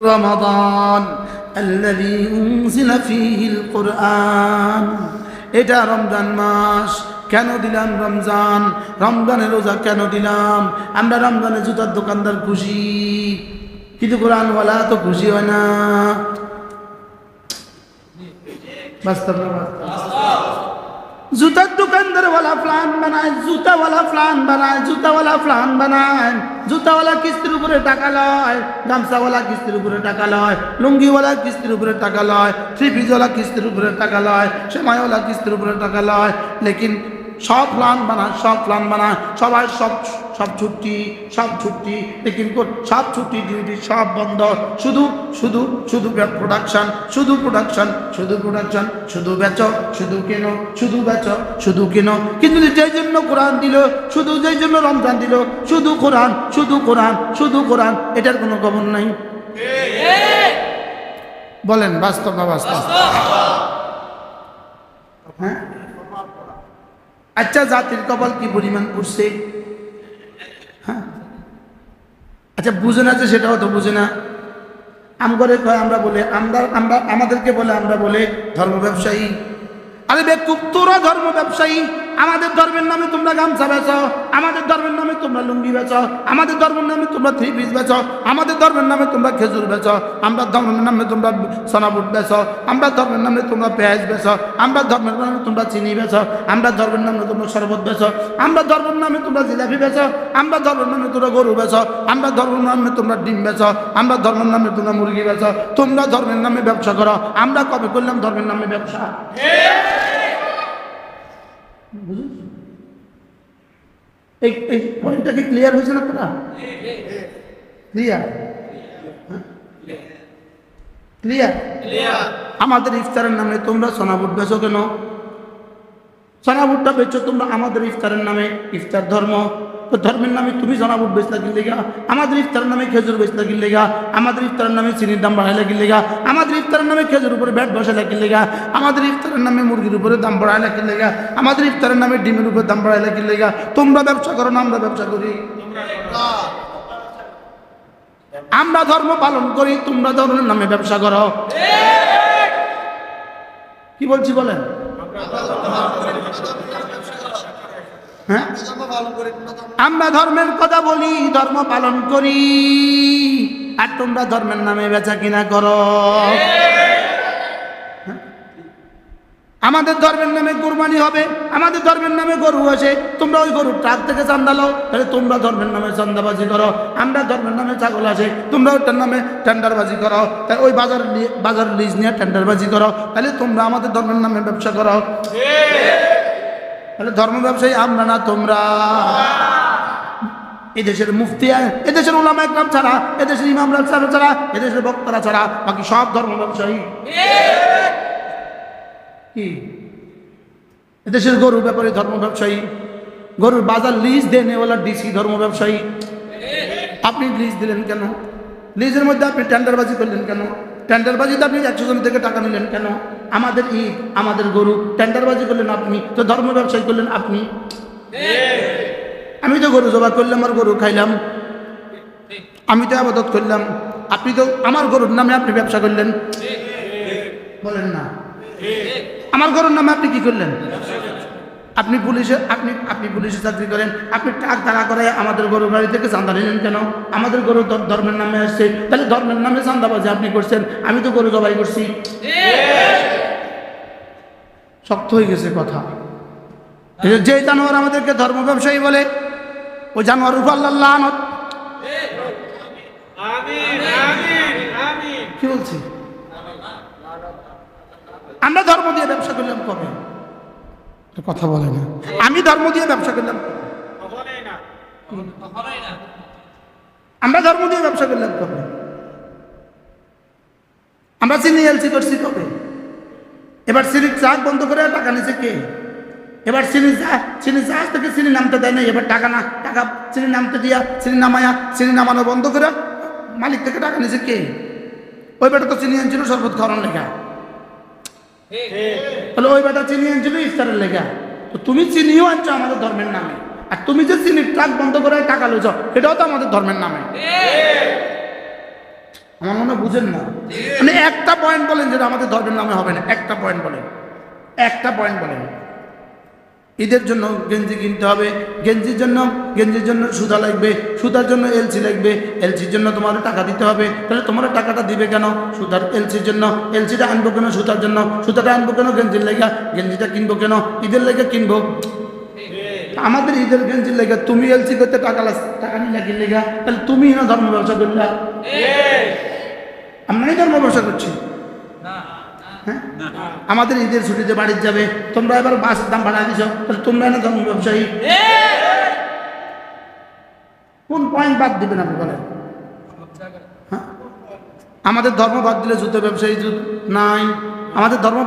رمضان الذي أنزل فيه القرآن এটা রমজান মাস কেন দিলাম রমজান রমজানে রোজা কেন দিলাম আমরা রমজানে জুতার দোকানদার খুশি কিন্তু কোরআনওয়ালা তো খুশি হয় না বাস্তব না বাস্তব জুতার দোকানদারওয়ালা প্লান বানায় জুতাওয়ালা প্লান বানায় জুতাওয়ালা প্লান বানায় জুতাওয়ালা কিস্তির উপরে টাকা লয় গামছাওয়ালা কিস্তির উপরে টাকা লয় লুঙ্গিওয়ালা কিস্তির উপরে টাকা লয় থ্রি পিসওয়ালা কিস্তির উপরে টাকা লয় সেমাইওয়ালা কিস্তির উপরে টাকা লয় লেকিন সব প্লান বানায় সব প্লান বানায়। সবাই সব সব ছুটি সব ছুটি লেকিন কো- সব ছুটি ডিউটি সব বন্ধ। শুধু শুধু শুধু প্রোডাকশন শুধু প্রোডাকশন শুধু প্রোডাকশন শুধু বেচো শুধু কেন শুধু বেচো শুধু কেন। কিন্তু যেই জন্য কোরআন দিল শুধু যেই জন্য রমজান দিল শুধু কোরআন শুধু কোরআন শুধু কোরআন এটার কোনো খবর নাই। বলেন বাস্তব না বাস্তব। হ্যাঁ? আচ্ছা জাতির কপাল কি পরিমাণ পড়ছে হ্যাঁ? আচ্ছা বুঝে না যে সেটাও তো বুঝে না। আমগরে কয়, আমরা বলে, আমরা আমরা, আমাদেরকে বলে, আমরা বলে, ধর্ম ব্যবসায়ী। আরে বেকুব তোরা ধর্ম ব্যবসায়ী। আমাদের ধর্মের নামে তোমরা গামছা বেচো আমাদের ধর্মের নামে তোমরা লুঙ্গি বেচো আমাদের ধর্মের নামে তোমরা থ্রি পিস বেচো আমাদের ধর্মের নামে তোমরা খেজুর বেচো আমরা ধর্মের নামে তোমরা সোনাবুট বেচো আমরা ধর্মের নামে তোমরা পেঁয়াজ বেচো আমরা ধর্মের নামে তোমরা চিনি বেচো আমরা ধর্মের নামে তোমরা শরবত বেচো আমরা ধর্মের নামে তোমরা জিলাপি বেচো আমরা ধর্মের নামে তোমরা গরু বেচো আমরা ধর্মের নামে তোমরা ডিম বেচো আমরা ধর্মের নামে তোমরা মুরগি বেচো তোমরা ধর্মের নামে ব্যবসা করো আমরা কবে করলাম ধর্মের নামে ব্যবসা এই এই পয়েন্টটা কি ক্লিয়ার হয়েছে না তোরা ক্লিয়ার ক্লিয়ার আমাদের ইফতারের নামে তোমরা সোনাবুট বেচো কেন? সোনাবুটটা বেচো তোমরা আমাদের ইফতারের নামে। ইফতার ধর্ম তো ধর্মের নামে তুমি সোনাবুট বেচতে কিনলে গা আমাদের ইফতারের নামে খেজুর বেচতে কিনলে গা আমাদের ইফতারের নামে চিনির দাম বাড়াইলে কিনলে গা আমাদের ইফতারের নামে খেজুর উপরে ব্যাট বসাইলে কিনলে গা আমাদের ইফতারের নামে মুরগির উপরে দাম বাড়াইলে কিনলে গা আমাদের ইফতারের নামে ডিমের উপরে দাম বাড়াইলে কিনলে গা তোমরা ব্যবসা করো না, আমরা ব্যবসা করি। আমরা ধর্ম পালন করি, তোমরা ধর্মের নামে ব্যবসা করো। কি বলছি বলেন? হ্যাঁ? আমরা ধর্মের কথা বলি, ধর্ম পালন করি। আর তোমরা ধর্মের নামে বেচা কিনা করো। হ্যাঁ? আমাদের ধর্মের নামে কোরবানি হবে, আমাদের ধর্মের নামে গরু আসে তোমরা ওই গরুর ট্রাক থেকে চান্দা লো তাহলে তোমরা ধর্মের নামে চান্দাবাজি করো, আমরা ধর্মের নামে ছাগল আসে তোমরা ওটার নামে টেন্ডারবাজি করো, তাই ওই বাজার বাজার লিজ নিয়ে টেন্ডারবাজি করো, তাহলে তোমরা আমাদের ধর্মের নামে ব্যবসা করো। তাহলে ধর্ম ব্যবসায়ী, আমরা না তোমরা। এদেশের মুফতি, এদেশের ওলামা একরাম ছাড়া, এদেশের ইমামরা ছাড়া ছাড়া, এদেশের বক্তারা ছাড়া, বাকি সব ধর্ম ব্যবসায়ী। কি? এদেশের গরুর ব্যাপারে ধর্ম ব্যবসায়ী। গরুর বাজার লিজ দেন ওলা ডিসি ধর্ম ব্যবসায়ী। আপনি লিজ দিলেন কেন? লিজের মধ্যে আপনি টেন্ডারবাজি করলেন কেন? টেন্ডারবাজিতে আপনি একশো জন থেকে টাকা নিলেন কেন? আমাদের ঈদ, আমাদের গরু, টেন্ডারবাজি করলেন আপনি, তো ধর্ম ব্যবসায়ী করলেন আপনি? আমি তো গরু জবা করলাম আর গরু খাইলাম। আমি তো আবাদত করলাম। আপনি তো আমার গরুর নামে আপনি ব্যবসা করলেন। বলেন না। আমার গরুর নামে আপনি কি করলেন? আপনি পুলিশে, আপনি আপনি পুলিশে চাকরি করেন, আপনি টাক দাঁড়া করে আমাদের গরু বাড়ি থেকে চান্দা নিলেন কেন? আমাদের গরু ধর্মের নামে আসছে। তাহলে ধর্মের নামে চাঁদাবাজি আপনি করছেন, আমি তো গরু জবাই করছি। শক্ত হয়ে গেছে কথা। যে জানোয়ার আমাদেরকে ধর্ম ব্যবসায়ী বলে, ওই জানোয়ার উপর আল্লাহ। কি বলছি? আমরা ধর্ম দিয়ে ব্যবসা করলাম কবে? কথা বলে না। আমি ধর্ম দিয়ে ব্যবসা করলাম। আমরা ধর্ম দিয়ে ব্যবসা করলাম কবে? আমরা চিনি এলসি করছি কবে? এবার চিনির চাক বন্ধ করে টাকা নিছে কে? এবার চিনি চা চিনি চাষ থেকে চিনি নামতে দেয় না এবার টাকা না, টাকা চিনি নামতে দিয়া চিনি নামায়া চিনি নামানো বন্ধ করে মালিক থেকে টাকা নিছে কে? ওই বেটা তো চিনি আনছিল, শরবত খাওয়ানোর লেখা তাহলে ওই বেটা চিনি আনছিল, ইফতারের লেগে। তো তুমি চিনিও আনছো আমাদের ধর্মের নামে। আর তুমি যে চিনির ট্রাক বন্ধ করে টাকা লইছ এটাও তো আমাদের ধর্মের নামে। আমার মনে বুঝেন না। মানে একটা পয়েন্ট বলেন যেটা আমাদের ধর্মের নামে হবে না। একটা পয়েন্ট বলেন। একটা পয়েন্ট বলেন। ঈদের জন্য গেঞ্জি কিনতে হবে। গেঞ্জির জন্য গেঞ্জির জন্য সুতা লাগবে সুতার জন্য এলসি লাগবে। এলসির জন্য তোমার টাকা দিতে হবে। তাহলে তোমার টাকাটা দিবে কেন? সুতার এলসির জন্য এলসিটা আনব কেন সুতার জন্য? সুতাটা আনব কেন গেঞ্জির লেগা? গেঞ্জিটা কিনবো কেন? ঈদের লেগে কিনবো? আমাদের ঈদের গেঞ্জির লেগে তুমি এলসি করতে টাকা টাকা নিলে কি লেগা? তাহলে তুমি না ধর্ম ব্যবসা করলা আমরাই ধর্ম ব্যবসা করছি। হ্যাঁ? আমাদের ঈদের ছুটিতে বাড়িতে যাবে তোমরা এবার বাসের দাম বাড়াই দিছ তাহলে তোমরা না ধর্ম ব্যবসায়ী। কোন পয়েন্ট বাদ দিবেন আপনি বলেন? হ্যাঁ? আমাদের ধর্ম বাদ দিলে জুতো ব্যবসায়ী নাই আমাদের ধর্ম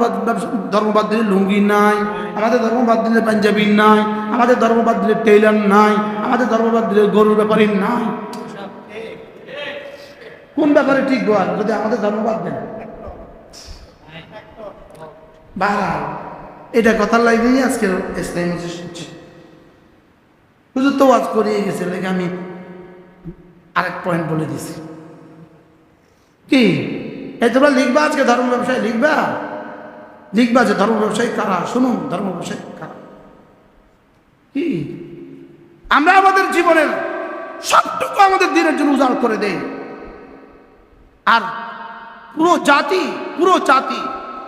ধর্ম বাদ দিলে লুঙ্গি নাই আমাদের ধর্ম বাদ দিলে পাঞ্জাবি নাই আমাদের ধর্ম বাদ দিলে টেইলার নাই আমাদের ধর্ম বাদ দিলে গরুর ব্যাপারী নাই। কোন ব্যাপারে ঠিক বল? যদি আমাদের ধর্ম বাদ দেন। বাড়া এটা কথার লাগেই আজকে ইসলাম শুনছি। হুজুর তো ওয়াজ করিয়ে গেছে, লেগে আমি আরেক পয়েন্ট বলে দিছি। কি? এই তোমরা লিখবা আজকে ধর্ম ব্যবসায়, লিখবা? লিখবা যে ধর্ম ব্যবসায়ী কারা? শুনুন, ধর্ম ব্যবসায়ী কারা? কি? আমরা আমাদের জীবনের সবটুকু আমাদের দিনের জন্য উজাড় করে দেই। আর পুরো জাতি পুরো জাতি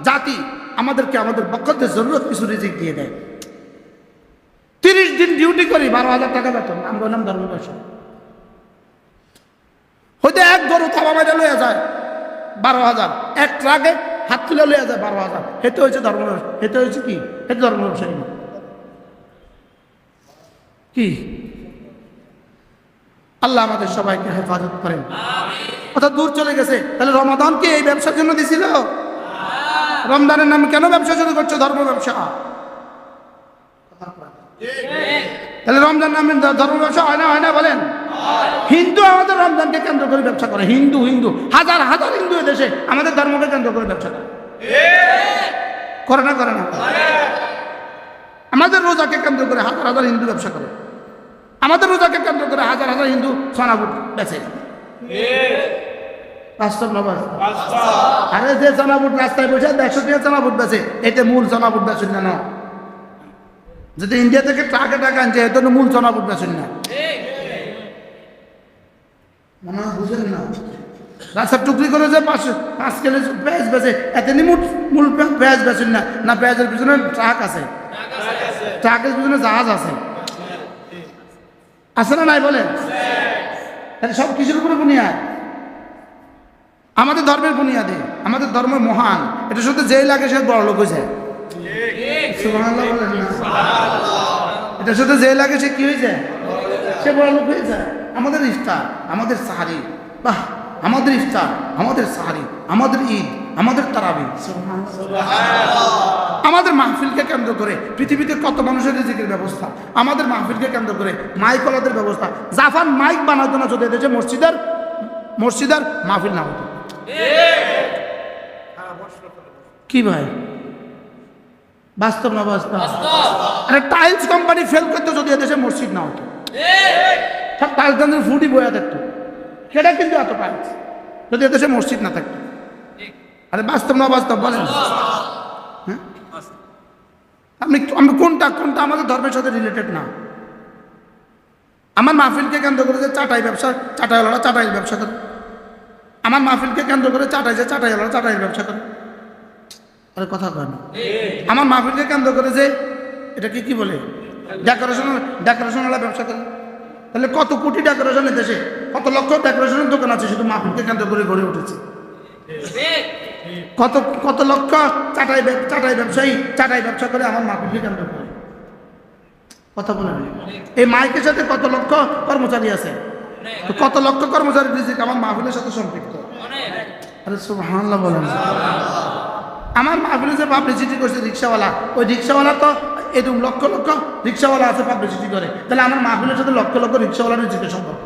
জাতি আমাদেরকে, আমাদের বক্ষতে জরুরত কিছু রিজিক দিয়ে দেয়। তিরিশ দিন ডিউটি করি, বারো হাজার টাকা বেতন। আমরা হলাম ধর্ম হয়তো এক গরু থাবা মাইটা লইয়া যায়, বারো হাজার। এক ট্রাকে হাত তুলে লইয়া যায়, বারো হাজার। হেতে হয়েছে ধর্ম হেতে হয়েছে কি? হেতে ধর্ম ব্যবসায়ী কি? আল্লাহ আমাদের সবাইকে হেফাজত করেন। অর্থাৎ দূর চলে গেছে। তাহলে রমাদান কি এই ব্যবসার জন্য দিছিল? রমজানের নামে কেন ব্যবসা শুরু করছ? ধর্ম ব্যবসা। তাহলে রমজান নামে ধর্ম ব্যবসা হয় না হয় না বলেন? হিন্দু আমাদের রমজানকে কেন্দ্র করে ব্যবসা করে। হিন্দু হিন্দু। হাজার হাজার হিন্দু দেশে আমাদের ধর্মকে কেন্দ্র করে ব্যবসা করে। করে না করে না? আমাদের রোজাকে কেন্দ্র করে হাজার হাজার হিন্দু ব্যবসা করে। আমাদের রোজাকে কেন্দ্র করে হাজার হাজার হিন্দু সোনাবুট বেচে। আরে যে রাস্তায় বসে টাকা বেচে এতে মূল না। যদি ইন্ডিয়া থেকে টাকা আনছে মূল না। মনে হয় বুঝেন না। রাস্তার টুকরি করে যে পাঁচ পাঁচ কেজি পেঁয়াজ বেচে এতে নি মূল পেঁয়াজ না। না পেঁয়াজের পিছনে ট্রাক আছে। ট্রাকের পিছনে জাহাজ আছে। আছে না নাই বলেন? তাহলে সব কিছুর উপরে বুনিয়াদ। আমাদের ধর্মের বুনিয়াদে, আমাদের ধর্ম মহান। এটা শুধু যেই লাগে সে বড় লোক হয়েছে এটা শুধু যে লাগে সে কি হয়েছে সে বড় লোক হয়ে যায় আমাদের ইফতার, আমাদের সাহারি। বাহ, আমাদের ইফতার, আমাদের সাহারি, আমাদের ঈদ, আমাদের তারাবি। আমাদের মাহফিলকে কেন্দ্র করে পৃথিবীতে কত মানুষের রিজিকের ব্যবস্থা। আমাদের মাহফিলকে কেন্দ্র করে মাইক ওলাদের ব্যবস্থা। জাফান মাইক বানাতো না, যদি এদেশে মসজিদের মসজিদের মাহফিল না হতো। কি ভাই? বাস্তব না বাস্তব। আরে টাইলস কোম্পানি ফেল করতো যদি এদেশে মসজিদ না হতো? সব টাইলস দানের ফুটি বয়া থাকতো। সেটা কিন্তু এত টাইলস যদি এদেশে মসজিদ না থাকতো? আরে বাস্তব না বাস্তব বলেন। হ্যাঁ? আপনি আমি কোনটা কোনটা আমাদের ধর্মের সাথে রিলেটেড না? আমার মাহফিলকে কেন্দ্র করে যে চাটাই ব্যবসা চাটাইওয়ালারা চাটাই ব্যবসা করে। আমার মাহফিলকে কেন্দ্র করে চাটাই যে চাটাই চাটাইওয়ালারা চাটাই ব্যবসা করে। আরে কথা কয় না। আমার মাহফিলকে কেন্দ্র করে যে, এটা কি বলে? ডেকোরেশন ডেকোরেশনওয়ালা ব্যবসা করে। তাহলে কত কোটি ডেকোরেশনের দেশে কত লক্ষ ডেকোরেশনের দোকান আছে শুধু মাহফিলকে কেন্দ্র করে গড়ে উঠেছে। কত কত লক্ষ চাটাই চাটাই ব্যবসায়ী চাটাই ব্যবসা করে আমার মাহফিলকে কেন্দ্র করে। কথা বলেন। এই মাইকের সাথে কত লক্ষ কর্মচারী আছে? কত লক্ষ কর্মচারী রিজিক আমার মাহফিলের সাথে সম্পৃক্ত? আরে সুবহানাল্লাহ বলেন। আমার মাহফিলে যে পাবলিসিটি করছে রিক্সাওয়ালা ওই রিক্সাওয়ালা তো এরকম লক্ষ লক্ষ রিক্সাওয়ালা আছে পাবলিসিটি করে। তাহলে আমার মাহফিলের সাথে লক্ষ লক্ষ রিক্সাওয়ালা রিজিকের সম্পর্ক?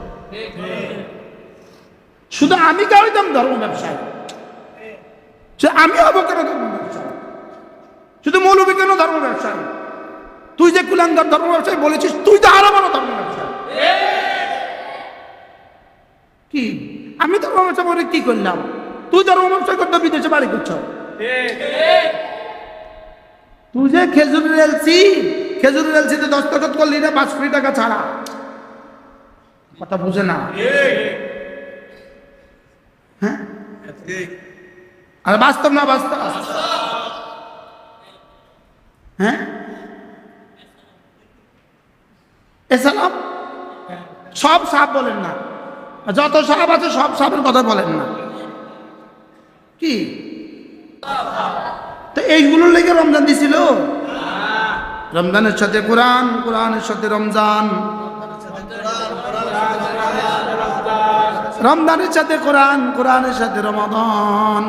শুধু আমি কে হইতাম ধর্ম ব্যবসায়। আমি হব কেন ধর্ম ব্যবসায়? শুধু মৌলবী কেন ধর্ম ব্যবসায়ী? তুই যে কুলাঙ্গার ধর্ম ব্যবসায়ী বলেছিস তুই তো আরও বড় ধর্ম ব্যবসায়ী। কি? আমি ধর্ম ব্যবসা করে কি করলাম? তুই ধর্ম ব্যবসা করতে বিদেশে বাড়ি করছ। তুই যে খেজুরের এলসি, খেজুরের এলসিতে দস্তখত করলি না, পাঁচ কোটি টাকা ছাড়া। কথা বুঝে না? হ্যাঁ? আর বাস্তব না বাস্তব? হ্যাঁ? এসালাম? সব সাপ বলেন না। যত সাপ আছে, সব সাপের কথা বলেন না। কি? তো এইগুলোর লেগে রমজান দিছিল? রমজানের সাথে কোরআন, কোরআনের সাথে রমজান। রমজানের সাথে কোরআন, কোরআনের সাথে রমাদান।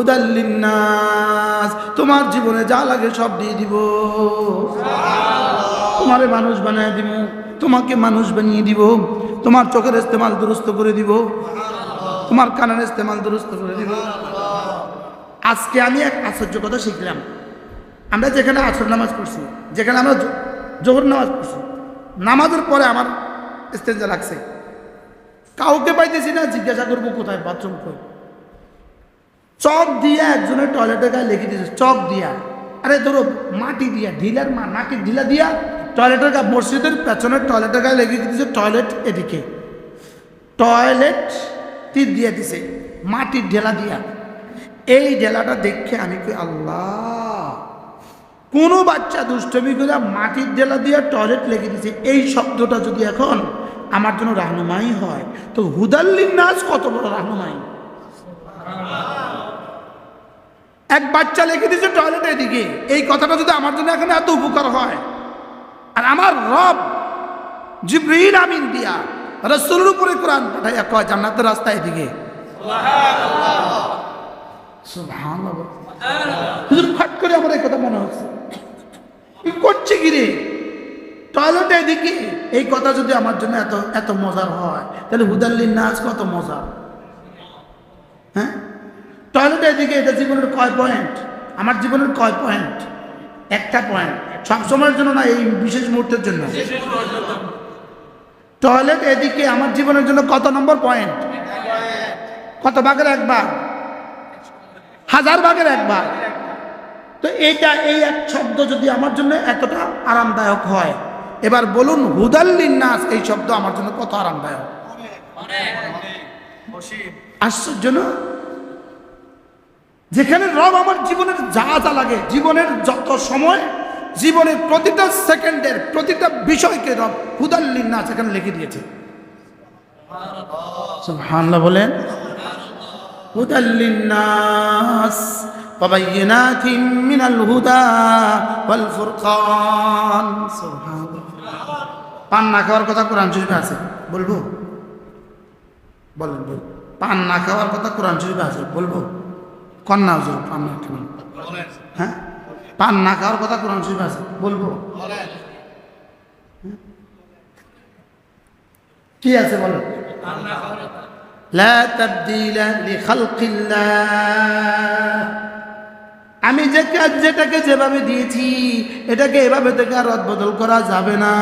উদাল্লিন্নাস তোমার জীবনে যা লাগে সব দিয়ে দিব। তোমারে মানুষ বানিয়ে দিব, তোমাকে মানুষ বানিয়ে দিব। তোমার চোখের ইস্তেমাল দুরুস্ত করে দিব। তোমার কানের ইস্তেমাল দুরুস্ত করে দিব। আজকে আমি এক আশ্চর্য কথা শিখলাম। আমরা যেখানে আসর নামাজ পড়ছি, যেখানে আমরা জোহর নামাজ পড়ছি, নামাজের পরে আমার স্টেঞ্জা লাগছে। কাউকে পাইতেছি না, জিজ্ঞাসা করব কোথায় বাথরুম কই? চক দিয়া একজনের টয়লেটের গায়ে লিখে দিয়েছে, চক দিয়া। আরে ধরো মাটি দিয়া, ঢিলার মা মাটির ঢিলা দিয়া টয়লেটের মসজিদের পেছনে টয়লেটের গায়ে লেগে দিয়েছে টয়লেট এদিকে। টয়লেট তীর দিয়ে দিছে মাটির ঢেলা দিয়া। এই ঢেলাটা দেখে আমি কই, আল্লাহ! কোনো বাচ্চা দুষ্টমি করে মাটির ঢেলা দিয়ে টয়লেট লেগে দিছে। এই শব্দটা যদি এখন আমার জন্য রাহনুমাই হয়, তো হুদাল্লিন নাচ কত বড় রাহনুমাই। এক বাচ্চা লিখে দিয়েছে টয়লেট এদিকে। এই কথাটা যদি আমার জন্য এখন এত উপকার হয় আর আমার রব জিব্রিল আমিন দিয়া রসুলের উপরে কোরআন পাঠাইয়া কয়, জান্নাতের রাস্তায়। হুজুর ফট করে আমার এই কথা মনে হচ্ছে। করছে কি রে? টয়লেটে এদিকে? এই কথা যদি আমার জন্য এত এত মজার হয়, তাহলে হুদাল্লিন নাচ কত মজার? হ্যাঁ? টয়লেটে এদিকে, এটা জীবনের কয় পয়েন্ট? আমার জীবনের কয় পয়েন্ট? একটা পয়েন্ট। সব সময়ের জন্য না, এই বিশেষ মুহূর্তের জন্য। টয়লেট এদিকে আমার জীবনের জন্য কত নম্বর পয়েন্ট? কত ভাগের একবার হাজার ভাগের একবার তো এইটা, এই এক শব্দ যদি আমার জন্য এতটা আরামদায়ক হয়, এবার বলুন, হুদাল্লিন নাস, এই শব্দ আমার জন্য কত আরামদায়ক? আশ্চর্য যেখানে রব আমার জীবনের যা যা লাগে, জীবনের যত সময় জীবনের প্রতিটা সেকেন্ডের প্রতিটা বিষয়কে রব হুদাল্লিন নাস এখানে লিখে দিয়েছে সুবহানাল্লাহ বলেন হুদাল্লিন নাস وبينات من الهدى والفرقان سبحان الله পান না খাওয়ার কথা কোরআন শরীফে আছে বলবো বলেন বল পান না খাওয়ার কথা কোরআন শরীফে আছে বলবো কন্যা হুজুর পান না খাওয়ার হ্যাঁ পান না খাওয়ার কথা কোরআন শরীফে আছে বলব? কি আছে বলো? আমি যে কাজ যেটাকে যেভাবে দিয়েছি এটাকে এভাবে থেকে আর বদল করা যাবে না।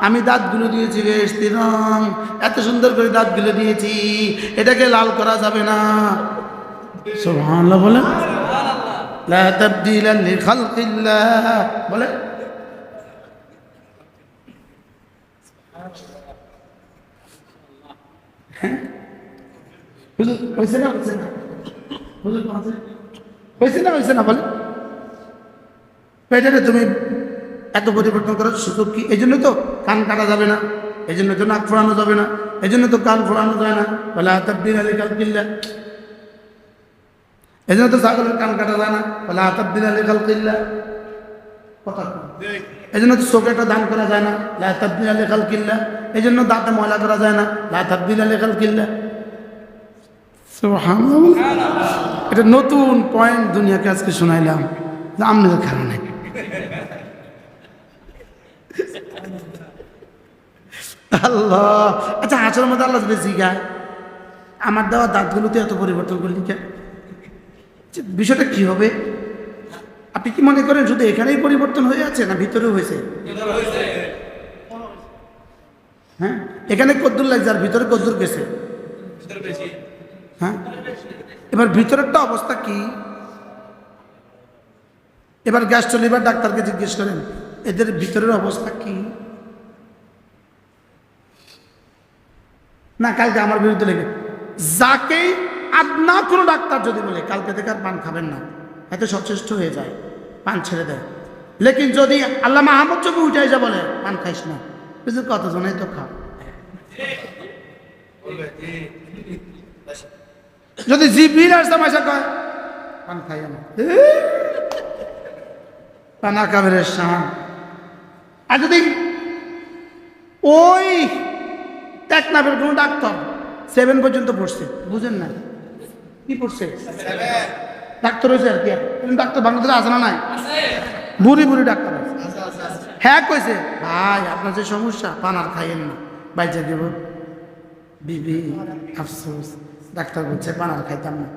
আমি দাঁতগুলো দিয়েছি বেশ রং এত সুন্দর করে দাঁতগুলো দিয়েছি এটাকে লাল করা যাবে না। সুবহানাল্লাহ বলে লিখালকিল্লাহ বলে? হ্যাঁ? হুজুর না না? না বলে? তুমি এত পরিবর্তন করার সুযোগ কি? এই জন্য তো কান কাটা যাবে না, এই জন্য তো নাক ফোড়ানো যাবে না, এই জন্য তো কান ফোড়ানো যায় না। বলে আতাবদিন আলী কিল্লা এই জন্য তো ছাগলের কান কাটা যায় না। বলে আতাবদিন আলী কাল কিল্লা কথা এই জন্য তো চোখেটা দান করা যায় না। লাতাবদিন আলী কাল কিল্লা এই জন্য দাঁতে ময়লা করা যায় না। লাতাবদিন আলী কাল কিল্লা এটা নতুন পয়েন্ট দুনিয়াকে আজকে শোনাইলাম। আপনাদের কারণে আল্লাহ। আচ্ছা হাঁসের মধ্যে আল্লাহ যদি গায়। আমার দেওয়া দাঁতগুলোতে এত পরিবর্তন করলি কেন যে বিষয়টা কি হবে? আপনি কি মনে করেন শুধু এখানেই পরিবর্তন হয়ে আছে না ভিতরেও হয়েছে? হ্যাঁ? এখানে কদ্দুর লাগছে আর ভিতরে কদ্দুর গেছে। হ্যাঁ? এবার ভিতরেরটা অবস্থা কি? এবার গ্যাস চলিবার ডাক্তারকে জিজ্ঞেস করেন, এদের ভিতরের অবস্থা কি? না, কালকে আমার বিরুদ্ধে লেগে যাকেই আদনা কোনো ডাক্তার যদি বলে, কালকে থেকে আর পান খাবেন না, এত সচেষ্ট হয়ে যায়, পান ছেড়ে দেয় লেকিন যদি আল্লাহ মাহমদ চোখে উঠে যা বলে, পান খাইস না। বুঝলি কত জনাই তো খা। যদি জিবির আর তামাশা কয়, পান খাই না। পানা কাবের শাহ আর যদি ওই টেকনাফের কোনো ডাক্তার সেভেন পর্যন্ত পড়ছে, বুঝেন না। কি পড়ছে? ডাক্তার হয়েছে আর কি ডাক্তার বাংলাদেশে আছে না নাই? বুড়ি বুড়ি ডাক্তার হ্যাঁ কইছে। ভাই, আপনার যে সমস্যা, পান আর খাইয়েন না। বাইচে দেব। বিবি, আফসোস। ডাক্তার বলছে, পান আর খাইতাম না।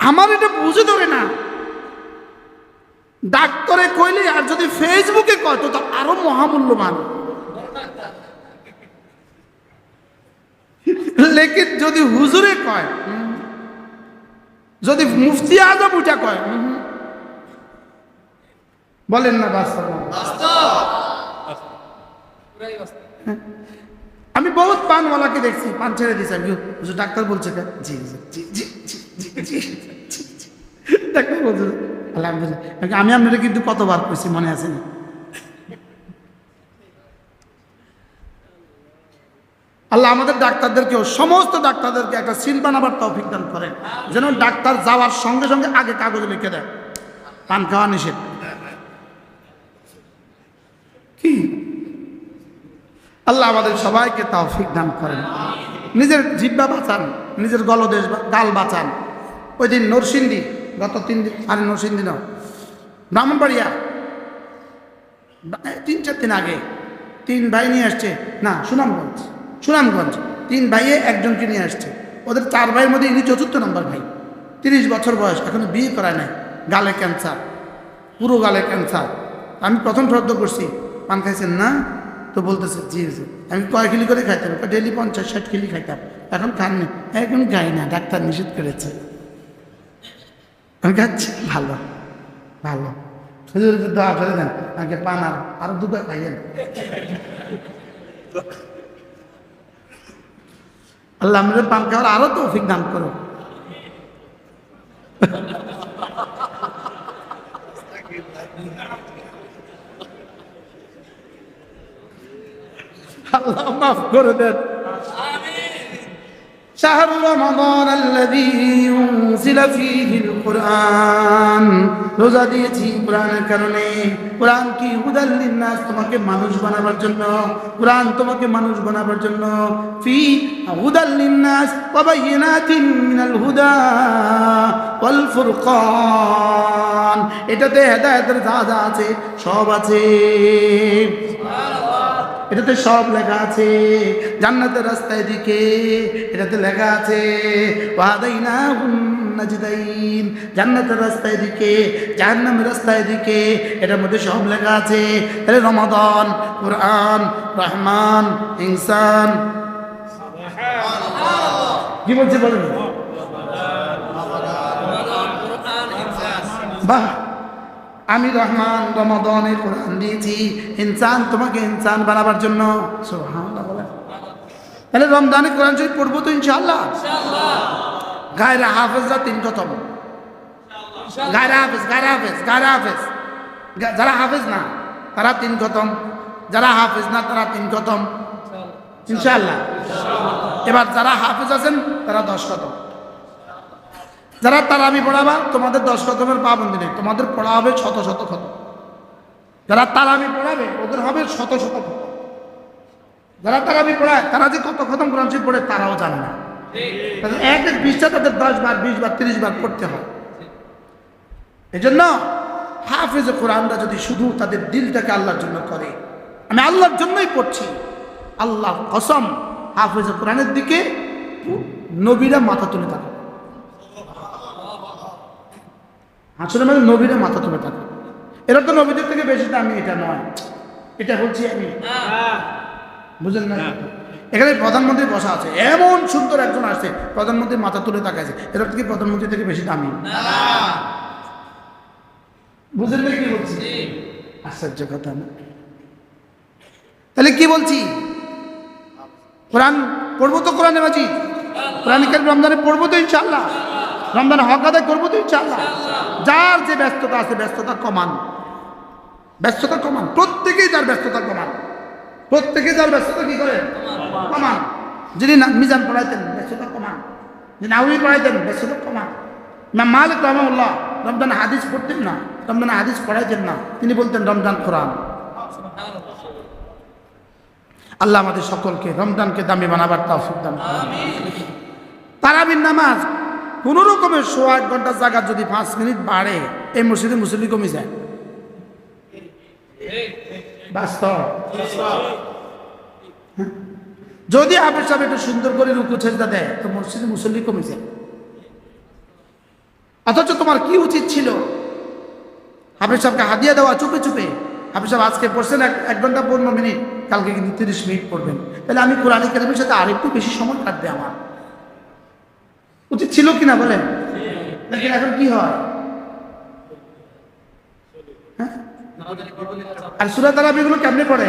আমার এটা বুঝে ধরে না। ডাক্তারে কইলে, আর যদি ফেসবুকে কয় তো আরও মহামূল্যবান। লেকিন যদি হুজুরে কয়, যদি মুফতি আজম উঠা কয়, বলেন না বাস্তব আমি বহুত পানওয়ালাকে দেখছি, পান ছেড়ে দিয়েছি আমি। হুজুর, ডাক্তার বলছে জি জি জি। ডাক্তার বলছে, আলহামদুলিল্লাহ। আমি আপনারা কিন্তু কতবার কইছি, মনে আছে না? আল্লাহ আমাদের ডাক্তারদেরকেও, সমস্ত ডাক্তারদেরকে একটা সিল বানাবার তৌফিক দান করেন। যেন ডাক্তার যাওয়ার সঙ্গে সঙ্গে আগে কাগজে লিখে দেয়। পান খাওয়া নিষেধ। কি? আল্লাহ আমাদের সবাইকে তৌফিক দান করেন। নিজের জিব্বা বাঁচান, নিজের গলদেশ গাল বাঁচান। ওই দিন নরসিংদী, গত তিন দিন, আরে নরসিংদী নাও ব্রাহ্মণবাড়িয়া। তিন চার দিন আগে তিন ভাই নিয়ে আসছে। না, সুনামগঞ্জ। সুনামগঞ্জ। তিন ভাইয়ে একজনকে নিয়ে আসছে। ওদের চার ভাইয়ের মধ্যে ইনি চতুর্থ নম্বর ভাই। তিরিশ বছর বয়স, এখনও বিয়ে করায় নাই। গালে ক্যান্সার। পুরো গালে ক্যান্সার। আমি প্রথম শ্রদ্ধ করছি। পান খাইছেন না? তো বলতেছে, জি জি। আমি কয় কিলি করে খাইতাম? ডেলি পঞ্চাশ, ষাট কিলি খাইতাম। এখন খাননি। এখন খাই না, ডাক্তার নিষেধ করেছে। আমি খাচ্ছি। ভালো। ভালো। দোয়া করে দেন। আমাকে পান আর, আরও দুটো খাইয়েন। আল্লাহ আমাদের পান খাওয়ার আরও তৌফিক দান করো। আল্লাহ মাফ করে দেন। شهر رمضان الذي أنزل فيه القرآن রোজা দিয়েছি কোরআনের কারণে কোরআন কি হুদাল্লিন নাস তোমাকে মানুষ বানাবার জন্য কোরআন তোমাকে মানুষ বানাবার জন্য ফি হুদাল্লিন নাস ওয়া বাইয়িনাতিন মিনাল হুদা ওয়াল ফুরকান এটাতে হেদায়েতের যা যা আছে সব আছে এটাতে সব লেখা আছে। জান্নাতের রাস্তায় দিকে এটাতে লেখা আছে ওয়াদাইনা নাজদাইন। জান্নাতের রাস্তায় দিকে জাহান্নামের রাস্তায় দিকে এটার মধ্যে সব লেখা আছে। তাহলে রমাদান কোরআন রহমান ইনসান। কি বলছে বলেন? বাহ! আমি রহমান রমাদনে কোরআন দিয়েছি। ইনসান তোমাকে ইনসান বানাবার জন্য। তাহলে রমজানে কোরআন শরীফ পড়ব তো ইনশাল্লাহ গায়রা হাফেজরা তিন খতম। গায়রা হাফেজ গায়রা হাফেজ গায়রা হাফেজ। যারা হাফেজ না তারা তিন খতম। যারা হাফেজ না তারা তিন খতম। ইনশাআল্লাহ। এবার যারা হাফেজ আছেন তারা দশ খতম। যারা তারাবি পড়াবা, তোমাদের দশ খতমের পাবন্দি নেই। তোমাদের পড়া হবে শত শত খতম যারা তারাবি পড়াবে, ওদের হবে শত শত খতম যারা তারাবি পড়ায়, তারা যে কত খতম কোরআন পড়ে তারাও জানে না। এক এক বিশটা তাদের দশ বার, বিশ বার, তিরিশ বার পড়তে হয়। এই জন্য হাফেজ কোরআনরা যদি শুধু তাদের দিলটাকে আল্লাহর জন্য করে, আমি আল্লাহর জন্যই পড়ছি। আল্লাহ কসম, হাফেজ কোরআনের দিকে নবীরা মাথা তুলে থাকে আসলে মানে নবীরা মাথা তুলে থাকে। এরা তো নবীদের থেকে বেশি দামি, এটা নয়। এটা বলছি আমি। বুঝলেন না? এখানে প্রধানমন্ত্রী বসা আছে। এমন সুন্দর একজন আসছে, প্রধানমন্ত্রী মাথা তুলে তাকাইছে। এটা থেকে প্রধানমন্ত্রী থেকে বেশি দামি? বুঝলেন কি বলছি? আশ্চর্য কথা না। তাহলে কি বলছি? কোরআন পড়ব তো কোরআনে মাঝি কোরআন কাল রমজানে পড়ব তো ইনশাল্লাহ রমজানে হক আদায় করব তো ইনশাল্লাহ যার যে ব্যস্ততা আছে ব্যস্ততা কমান। ব্যস্ততা কমান। প্রত্যেকেই যার ব্যস্ততা কমান। প্রত্যেকে যার ব্যস্ততা কি করে? কমান। যিনি না- মিজান পড়াইতেন ব্যস্ততা কমান। যিনি নাউই পড়াইতেন ব্যস্ততা কমান। ইমাম মালিক রহমাউল্লাহ রমজান হাদিস পড়তেন না। রমজান হাদিস পড়াইতেন না। তিনি বলতেন রমজান কোরআন। আল্লাহ আমাদের সকলকে রমজানকে দামি বানাবার তাও দান করুন। তারাবির নামাজ কোনো রকমের শো আট ঘণ্টা জায়গা যদি পাঁচ মিনিট বাড়ে, এই মসজিদে মুসল্লি কমে যায়? যদি হাফেজ সাহেব একটু সুন্দর করে রুকু ছেজদা দেয়, তো মসজিদে মুসল্লি কমে যায়। অথচ তোমার কি উচিত ছিল? হাফেজ সাহেবকে হাদিয়া দেওয়া চুপে চুপে। হাফেজ সাহেব আজকে পড়ছেন এক এক ঘণ্টা পনেরো মিনিট, কালকে কিন্তু তিরিশ মিনিট পড়বেন। তাহলে আমি কোরআন সাথে আরেকটু বেশি সময় কাটবে আমার। উচিত ছিল কিনা বলেন? এখন কি হয়? হ্যাঁ? আর সুরা তারাবিগুলো কেমনে পড়ে?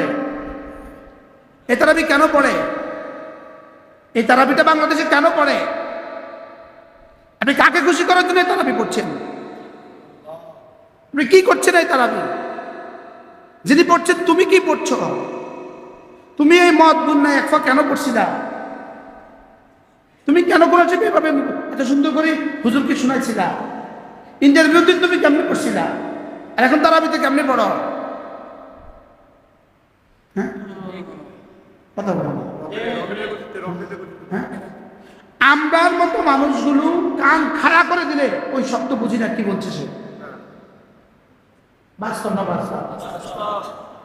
এই তারাবি কেন পড়ে? এই তারাবিটা বাংলাদেশে কেন পড়ে? আপনি কাকে খুশি করার জন্য তারাবি পড়ছেন? আপনি কি করছেন এই তারাবি? যিনি পড়ছেন, তুমি কি পড়ছো? তুমি এই মদ গুন্না একফা কেন পড়ছিলা? তুমি কেন করেছ এভাবে এত সুন্দর করে হুজুরকে শোনাইছিলা? ইন্টারভিউ দিন তুমি কেমনে পড়ছিলা? আর এখন তারাবিতে কেমনে পড়ো? হ্যাঁ? কথা বলো। হ্যাঁ? আমরার মতো মানুষগুলো কান খাড়া করে দিলে ওই শব্দ বুঝি না, কি বলছে সে?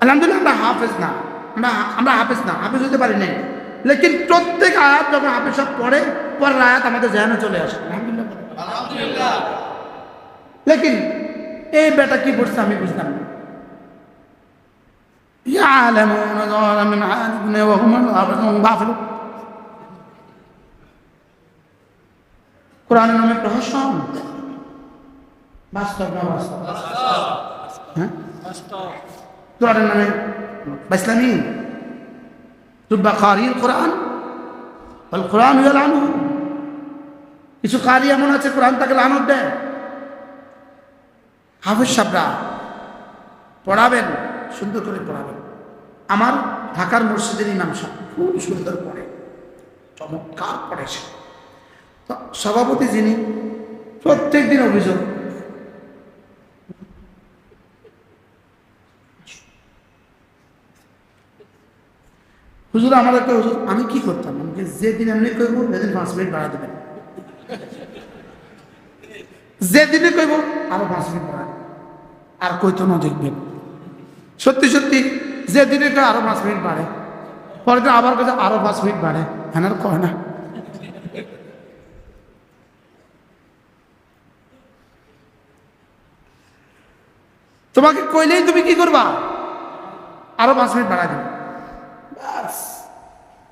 আলহামদুলিল্লাহ, আমরা হাফেজ না। আমরা আমরা হাফেজ না, হাফেজ হতে পারি নাই। লেকিন প্রত্যেক আয়াত যখন হাফেজ সব পড়ে পরের আয়াত আমাদের জেহানে চলে আসে আলহামদুলিল্লাহ লেকিন এই বেটা কি পড়ছে আমি বুঝলাম না يعلمون ظاهرا من حال الدنيا وهم الغافلون غافلون কোরআনের নামে প্রহসন বাস্তব না বাস্তব হ্যাঁ কোরআনের নামে ইসলামী রুব্বা কারির কোরআন কোরআন হইয়া লানু। কিছু কারি এমন আছে, কোরআন তাকে লানত দেয়। হাফিজ সাবরা, পড়াবেন, সুন্দর করে পড়াবেন। আমার ঢাকার মসজিদের ইমাম সাহেব খুব সুন্দর পড়ে, চমৎকার পড়েছে সভাপতি যিনি প্রত্যেক দিন অভিযোগ হুজুর আমাদের একটা হুজুর, আমি কি করতাম? আমাকে যেদিন এমনি করব সেদিন পাঁচ মিনিট বাড়া দেবেন। যেদিনে কইব, আরও পাঁচ মিনিট বাড়া আর কইতো না দেখবেন। সত্যি সত্যি যে দিনে কয়, আরও পাঁচ মিনিট বাড়ে। পরের দিন আবার কাছে আরও পাঁচ মিনিট বাড়ে। হ্যাঁ কয় না। তোমাকে কইলেই তুমি কি করবা? আরও পাঁচ মিনিট বাড়াই দেবে ব্যাস।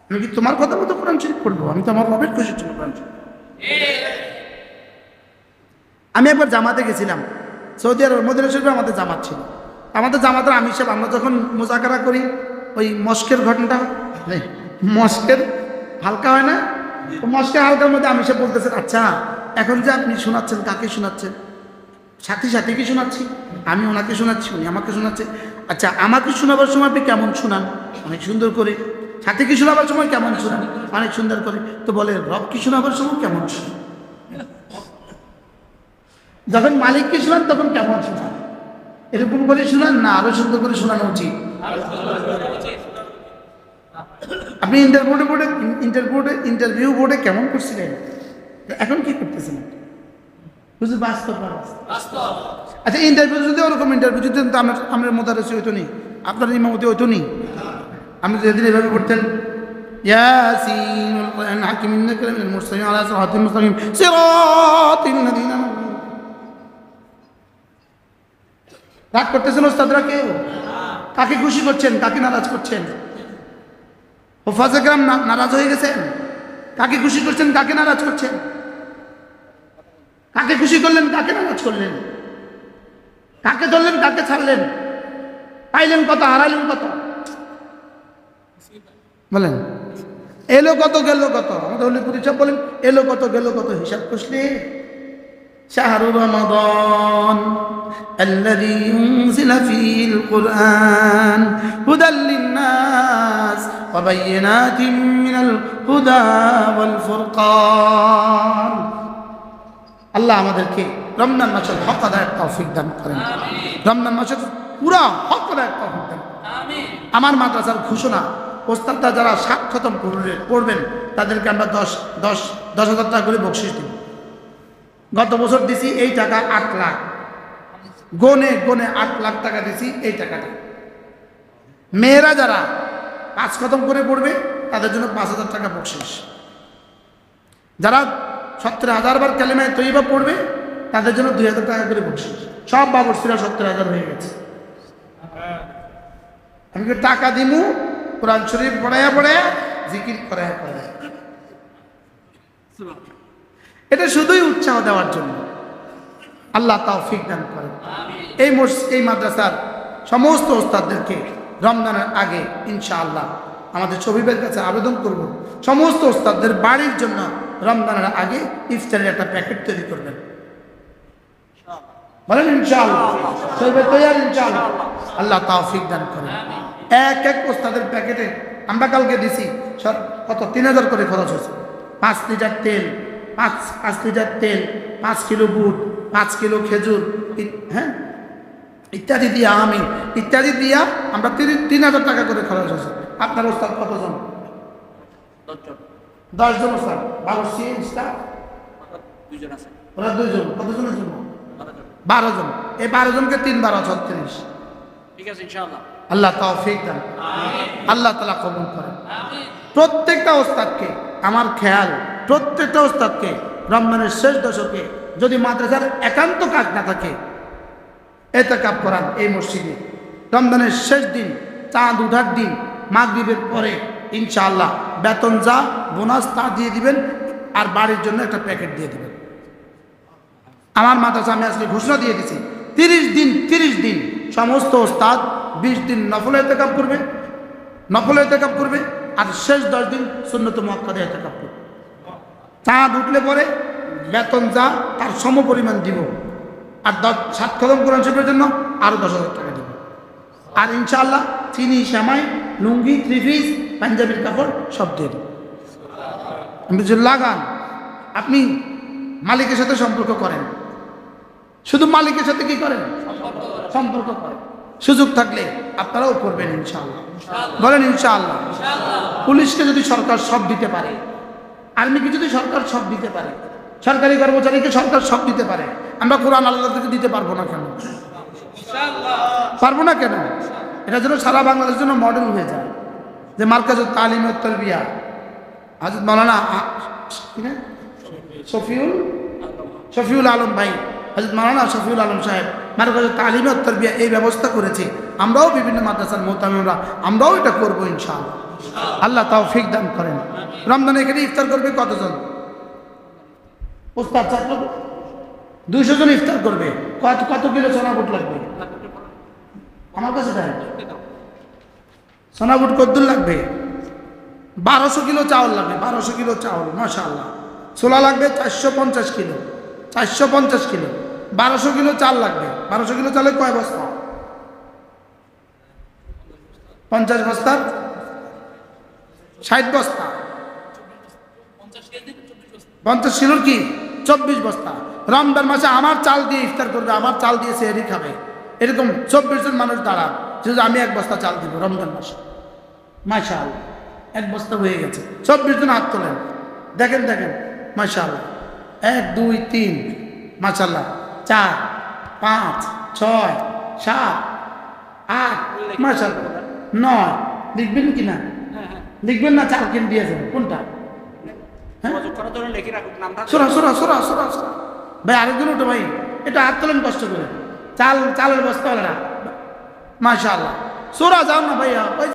আমি কি তোমার কথা মতো কোরআন শরীফ পড়ব? আমি তো আমার রবের খুশির জন্য কোরআন আমি একবার জামাতে গেছিলাম। সৌদি আরব মদিনা শরীফে আমাদের জামাত ছিল। আমাদের জামাতের আমি সব আমরা যখন মোজাকারা করি, ওই মস্কের ঘটনাটা মস্কের হালকা হয় না? মস্কের হালকার মধ্যে আমি সব বলতেছেন আচ্ছা এখন যে আপনি শোনাচ্ছেন, কাকে শোনাচ্ছেন? সাথী সাথীকে শোনাচ্ছি? আমি ওনাকে শোনাচ্ছি, উনি আমাকে শোনাচ্ছে। আচ্ছা আমাকে শোনাবার সময় আপনি কেমন শোনান? অনেক সুন্দর করে। সাথীকে শোনাবার সময় কেমন শোনান? অনেক সুন্দর করে। তো বলে, রবকে শোনাবার সময় কেমন শোনান? যখন মালিককে শোনান, তখন কেমন শোনান? এরকম করে শোনান না? আরও সুন্দর করে শোনানো উচিত। আপনি ইন্টারভিউ বোর্ডে ইন্টারভিউ ইন্টারভিউ বোর্ডে কেমন করছিলেন? এখন কি করতেছেন বুঝলি বাস্তব না বাস্তব? আচ্ছা ইন্টারভিউ যদি ওরকম ইন্টারভিউ যদি তো আমার আমার মোদারেসি হইতো নি আপনার ইমামতি হইতো নি আপনি যেদিন এভাবে করতেন ياسين والقرآن الحكيم إنك لمن المرسلين على صراط مستقيم صراط الذين أنعمت রাগ করতেছেন ওস্তাদরা কেউ কাকে খুশি করছেন কাকে নারাজ করছেন হোফাজে গ্রাম নারাজ হয়ে গেছেন কাকে খুশি করছেন কাকে নারাজ করছেন কাকে খুশি করলেন কাকে নারাজ করলেন কাকে ধরলেন কাকে ছাড়লেন পাইলেন কত হারাইলেন কত বলেন এলো কত গেল কত আমাদের হলি পরিচয় বলেন এলো কত গেল কত হিসাব কষলে شهر رمضان الذي أنزل فيه القرآن هدى للناس وبينات من الهدى والفرقان আল্লাহ আমাদেরকে রমজান মাসের হক আদায়ের তৌফিক দান করেন। রমজান মাসের পুরা হক আদায়ের তৌফিক দান। আমার মাদ্রাসার ঘোষণা ওস্তাদরা যারা সাত খতম করবে পড়বেন তাদেরকে আমরা দশ দশ দশ হাজার টাকা করে বকশিস দিব। গত বছর দিছি এই টাকা আট লাখ। গনে গনে আট লাখ টাকা দিছি এই টাকাটা। মেয়েরা যারা পাঁচ খতম করে পড়বে তাদের জন্য পাঁচ হাজার টাকা বকশিস যারা সত্তর হাজার বার কালিমায় তৈবা পড়বে, তাদের জন্য দুই হাজার টাকা করে বকশিস। সব বাবরসিরা সত্তর হাজার হয়ে গেছে। আমি টাকা দিমু? কোরআন শরীফ পড়াইয়া পড়াইয়া জিকির করাইয়া করাইয়া এটা শুধুই উৎসাহ দেওয়ার জন্য। আল্লাহ তাও ফিক দান করেন। এই এই মাদ্রাসার সমস্ত ওস্তাদদেরকে রমজানের আগে ইনশাআল্লাহ আমাদের ছবিবের কাছে আবেদন করব। সমস্ত ওস্তাদদের বাড়ির জন্য রমজানের আগে ইফতারের একটা প্যাকেট তৈরি করবেন। বলেন ছবিবের তৈরি ইনশাআল্লাহ। আল্লাহ তাওফিক দান করেন। এক এক ওস্তাদের প্যাকেটে আমরা কালকে দিছি সব কত? তিন হাজার করে খরচ হয়েছে। পাঁচ লিটার তেল, পাঁচ পাঁচ লিটার তেল, পাঁচ কিলো বুট, পাঁচ কিলো খেজুর হ্যাঁ? ইত্যাদি দিয়া আমি, ইত্যাদি দিয়া আমরা তিন হাজার টাকা করে খরচ হয়েছে। আপনার ওস্তাদ কতজন? দশজন ওস্তাদ বারো সি স্টাফ। ওরা দুইজন কতজনের জন্য? বারো জন এই বারো জনকে তিন বারো ছত্রিশ ঠিক আছে ইনশাআল্লাহ। আল্লাহ তৌফিক দান আল্লাহ তালা কবুল করেন। প্রত্যেকটা ওস্তাদকে আমার খেয়াল প্রত্যেকটা ওস্তাদকে রমজানের শেষ দশকে যদি মাদ্রাসার একান্ত কাজ না থাকে এতে কাপ করান এই মসজিদে। রমজানের শেষ দিন চাঁদ উঠার দিন মাগরিবের পরে ইনশাআল্লাহ। বেতন যা, বোনাস তা দিয়ে দিবেন, আর বাড়ির জন্য একটা প্যাকেট দিয়ে দিবেন। আমার মাদ্রাসা, আমি আজকে ঘোষণা দিয়ে দিছি, তিরিশ দিন তিরিশ দিন সমস্ত ওস্তাদ বিশ দিন নফল এতেকাপ করবে, নফল এতেকাপ করবে, আর শেষ দশ দিন শূন্যত মক্কাদে এতেকাপ করবে। চাঁদ উঠলে পরে বেতন যা, তার সম পরিমাণ দিব, আর দশ, সাত কদম কোরআন শরীফের জন্য আরও দশ হাজার টাকা দিব। আর ইনশাআল্লাহ, চিনি, শ্যামাই, লুঙ্গি, থ্রি পিস পাঞ্জাবির কাপড় সব বলছি, লাগান। আপনি মালিকের সাথে সম্পর্ক করেন। শুধু মালিকের সাথে কি করেন? সম্পর্ক করেন। সুযোগ থাকলে আপনারাও করবেন ইনশাআল্লাহ। বলেন ইনশাআল্লাহ। পুলিশকে যদি সরকার সব দিতে পারে আর্মিকে যদি সরকার সব দিতে পারে সরকারি কর্মচারীকে সরকার সব দিতে পারে আমরা কোরআন আল্লাহ থেকে দিতে পারব না কেন? পারব না কেন? এটা যেন সারা বাংলাদেশের জন্য মডেল হয়ে যায়। যে মার্কাজ তালিম তরবিয়া হাজরত মৌলানা শফিউল শফিউল আলম ভাই হজরত মাওলানা শফিউল আলম সাহেব মার্কাজ তালিম তরবিয়া এই ব্যবস্থা করেছে। আমরাও বিভিন্ন মাদ্রাসার মোহতামিমরা, আমরাও এটা করব ইনশাআল্লাহ। আল্লাহ তাও ফিক দান করেন। রমজানে এখানে ইফতার করবে কতজন? উস্তাদ ছাত্র দুইশো জন ইফতার করবে। কত কত কিলো সোনা বুট লাগবে? আমার কাছে দেয় সোনা বুট কদ্দুর লাগবে? বারোশো কিলো চাউল লাগবে, বারোশো কিলো চাউল, মাশাআল্লাহ। ছোলা লাগবে চারশো পঞ্চাশ কিলো, চারশো পঞ্চাশ কিলো। বারোশো কিলো চাল লাগবে, বারোশো কিলো চালে কয় বস্তা? পঞ্চাশ বস্তা? ষাট বস্তা? পঞ্চাশ কিলোর কি? চব্বিশ বস্তা। রমজান মাসে আমার চাল দিয়ে ইফতার করবে, আমার চাল দিয়ে সেহরি খাবে। এরকম চব্বিশ জন মানুষ দাঁড়ান। যদি আমি এক বস্তা চাল দিব রমজান মাসে। মাশাল এক বস্তা হয়ে গেছে। চব্বিশ জন হাত তোলেন। দেখেন দেখেন মাশাল এক দুই তিন মাশাল্লাহ চার পাঁচ ছয় সাত আট মাশাল্লাহ নয় লিখবেন কি না? লিখবেন না চাল কিনে দিয়েছেন কোনটা? হ্যাঁ? সোরা সোরা সোরা সোরা সোরা। ভাই আরেকজন ওটা ভাই। এটা হাত তোলেন কষ্ট করে। চাল চালের বস্তা হলে না। মাশা আল্লাহ সোরা যাও না ভাইয়া ওই